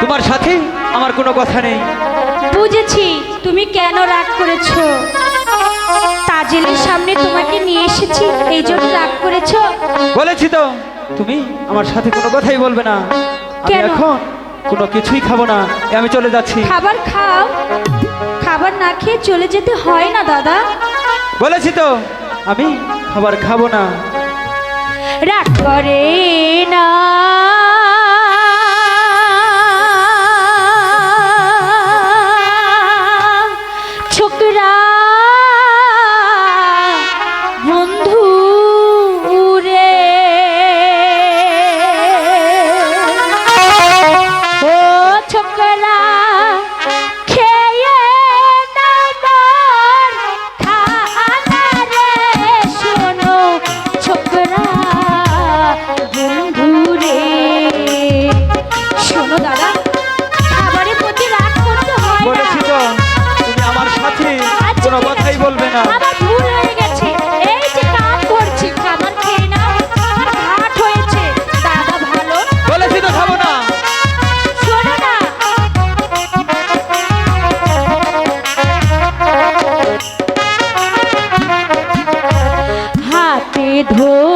তোমার সাথে আমার কোনো কথা নেই। বুঝেছি তুমি কেন রাগ করেছ? তাজেলের সামনে তোমাকে নিয়ে এসেছি এই জন্য রাগ করেছ? বলেছি তো তুমি আমার সাথে কোনো কথাই বলবে না। আমি কেন? এখন কোনো কিছুই খাব না এ আমি চলে যাচ্ছি। খাবার খাও। খাবার না খেয়ে চলে যেতে হয় না দাদা। বলেছি তো আমি খাবার খাব না। রাগ করে না। ধো